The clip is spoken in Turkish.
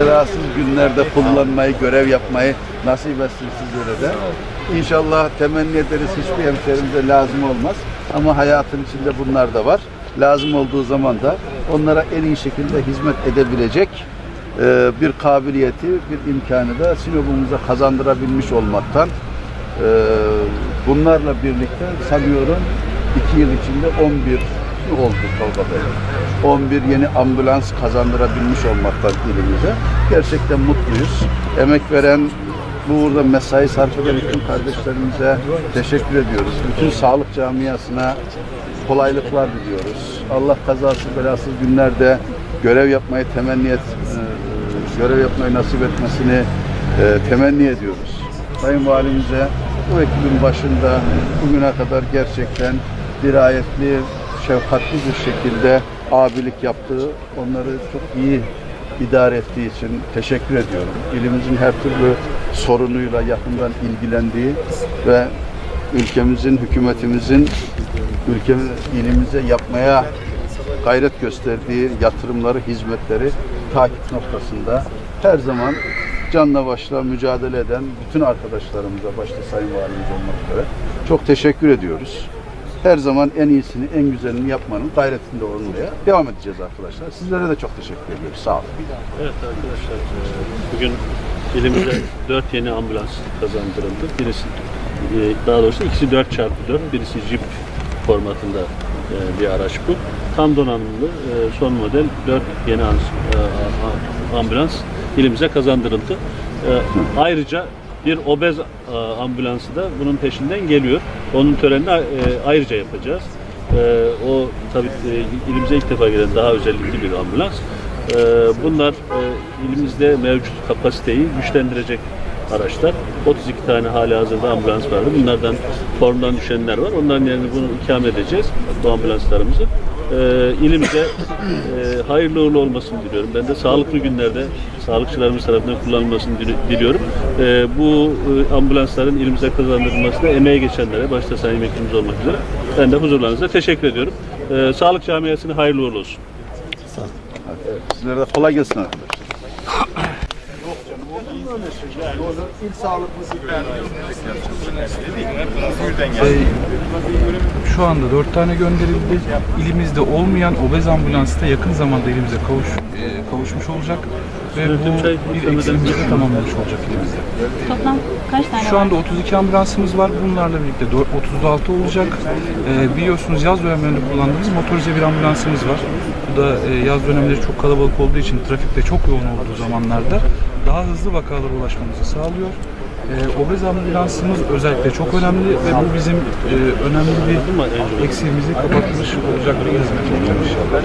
Rahatsız günlerde kullanmayı, görev yapmayı nasip etsin sizlere de. İnşallah temenni ederiz hiçbir hemşerimize lazım olmaz. Ama hayatın içinde bunlar da var. Lazım olduğu zaman da onlara en iyi şekilde hizmet edebilecek e, bir kabiliyeti, bir imkanı da Sinop'umuza kazandırabilmiş olmaktan e, bunlarla birlikte sanıyorum iki yıl içinde 11 oldu Tolga 11 yeni ambulans kazandırabilmiş olmaktan ilimize. Gerçekten mutluyuz. Emek veren, bu uğurda mesai sarf eden bütün kardeşlerimize teşekkür ediyoruz. Bütün sağlık camiasına kolaylıklar diliyoruz. Allah kazasız belasız günlerde görev yapmayı temenni et, görev yapmayı nasip etmesini e, temenni ediyoruz. Sayın Valimize bu ekibin başında bugüne kadar gerçekten dirayetli, şefkatli bir şekilde abilik yaptığı, onları çok iyi idare ettiği için teşekkür ediyorum. İlimizin her türlü sorunuyla yakından ilgilendiği ve ülkemizin, hükümetimizin ülkemiz, ilimize yapmaya gayret gösterdiği yatırımları, hizmetleri takip noktasında her zaman canla başla mücadele eden bütün arkadaşlarımıza, başta Sayın Valimiz olmak üzere çok teşekkür ediyoruz. Her zaman en iyisini, en güzelini yapmanın gayretinde olmaya devam edeceğiz arkadaşlar. Sizlere de çok teşekkür ediyoruz. Sağ olun. Evet arkadaşlar, e, bugün ilimize 4 yeni ambulans kazandırıldı. Birisi, e, daha doğrusu ikisi 4 çarpı 4, birisi jip formatında bir araç bu. Tam donanımlı e, son model 4 yeni e, ambulans ilimize kazandırıldı. E, Ayrıca bir obez e, ambulansı da bunun peşinden geliyor. Onun törenini e, ayrıca yapacağız. E, o tabii e, ilimize ilk defa gelen daha özellikli bir ambulans. Bunlar e, ilimizde mevcut kapasiteyi güçlendirecek araçlar. 32 tane hali hazırda ambulans vardı. Bunlardan formdan düşenler var. Onların yerine bunu ikame edeceğiz bu ambulanslarımızı. Ee, İlimize e, hayırlı uğurlu olmasını diliyorum. Ben de sağlıklı günlerde sağlıkçılarımız tarafından kullanılmasını dili- diliyorum. Ee, Bu e, ambulansların ilimize kazandırılmasında emeği geçenlere, başta Sayın Vekilimiz olmak üzere ben de huzurlarınızda teşekkür ediyorum. Ee, Sağlık camiasına hayırlı uğurlu olsun. Sizlere de kolay gelsin arkadaşlar. Şu anda 4 tane gönderildi. İlimizde olmayan obez ambulans da yakın zamanda elimize kavuş, e, kavuşmuş olacak. Ve bu bir eksiğimizi de tamamlamış olacak elimizde. Toplam kaç tane Şu anda 32 ambulansımız var. Bunlarla birlikte dört- 36 olacak. E, biliyorsunuz yaz dönemlerinde kullandığımız motorize bir ambulansımız var. Bu da e, yaz dönemleri çok kalabalık olduğu için trafikte çok yoğun olduğu zamanlarda daha hızlı vakalara ulaşmamızı sağlıyor. E, obez ambulansımız özellikle çok önemli ve bu bizim e, önemli bir eksiğimizi kapatmış olacak bir hizmet olacak inşallah.